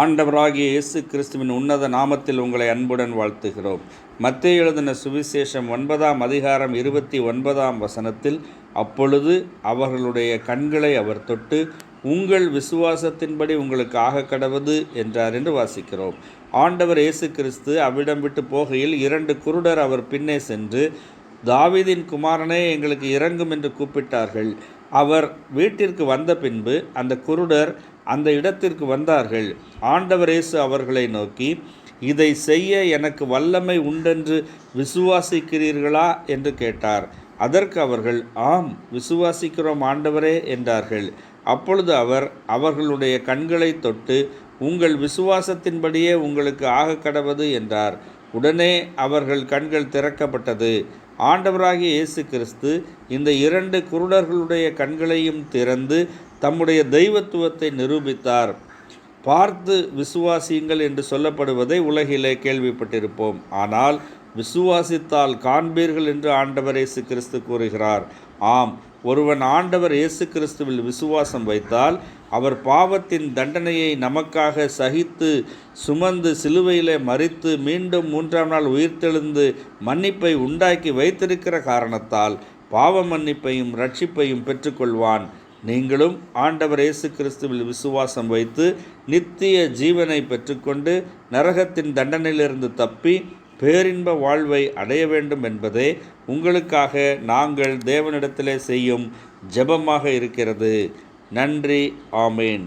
ஆண்டவராகிய இயேசு கிறிஸ்துவின் உன்னத நாமத்தில் உங்களை அன்புடன் வாழ்த்துகிறோம். மத்திய எழுதின சுவிசேஷம் ஒன்பதாம் அதிகாரம் இருபத்தி ஒன்பதாம் வசனத்தில் அப்பொழுது அவர்களுடைய கண்களை அவர் தொட்டு உங்கள் விசுவாசத்தின்படி உங்களுக்கு ஆக கடவது என்றார் என்று வாசிக்கிறோம். ஆண்டவர் இயேசு கிறிஸ்து அவ்விடம் விட்டு போகையில் இரண்டு குருடர் அவர் பின்னே சென்று தாவிதின் குமாரனே எங்களுக்கு இறங்கும் என்று கூப்பிட்டார்கள். அவர் வீட்டிற்கு வந்த பின்பு அந்த குருடர் அந்த இடத்திற்கு வந்தார்கள். ஆண்டவரேசு அவர்களை நோக்கி இதை செய்ய எனக்கு வல்லமை உண்டென்று விசுவாசிக்கிறீர்களா? என்று கேட்டார். அதற்கு அவர்கள் ஆம் விசுவாசிக்கிறோம் ஆண்டவரே என்றார்கள். அப்பொழுது அவர் அவர்களுடைய கண்களை தொட்டு உங்கள் விசுவாசத்தின்படியே உங்களுக்கு ஆக கடவது என்றார். உடனே அவர்கள் கண்கள் திறக்கப்பட்டது. ஆண்டவராகிய இயேசு கிறிஸ்து இந்த இரண்டு குருடர்களுடைய கண்களையும் திறந்து தம்முடைய தெய்வத்துவத்தை நிரூபித்தார். பார்த்து விசுவாசியுங்கள் என்று சொல்லப்படுவதை உலகிலே கேள்விப்பட்டிருப்போம். ஆனால் விசுவாசித்தால் காண்பீர்கள் என்று ஆண்டவர் இயேசு கிறிஸ்து கூறுகிறார். ஆம் ஒருவன் ஆண்டவர் இயேசு கிறிஸ்துவில் விசுவாசம் வைத்தால் அவர் பாவத்தின் தண்டனையை நமக்காக சகித்து சுமந்து சிலுவையிலே மறித்து மீண்டும் மூன்றாம் நாள் உயிர்த்தெழுந்து மன்னிப்பை உண்டாக்கி வைத்திருக்கிற காரணத்தால் பாவ மன்னிப்பையும் ரட்சிப்பையும் பெற்றுக்கொள்வான். நீங்களும் ஆண்டவர் இயேசு கிறிஸ்துவில் விசுவாசம் வைத்து நித்திய ஜீவனை பெற்றுக்கொண்டு நரகத்தின் தண்டனையிலிருந்து தப்பி பேரின்ப வாழ்வை அடைய வேண்டும் என்பதே உங்களுக்காக நாங்கள் தேவனிடத்திலே செய்யும் ஜெபமாக இருக்கிறது. நன்றி. ஆமேன்.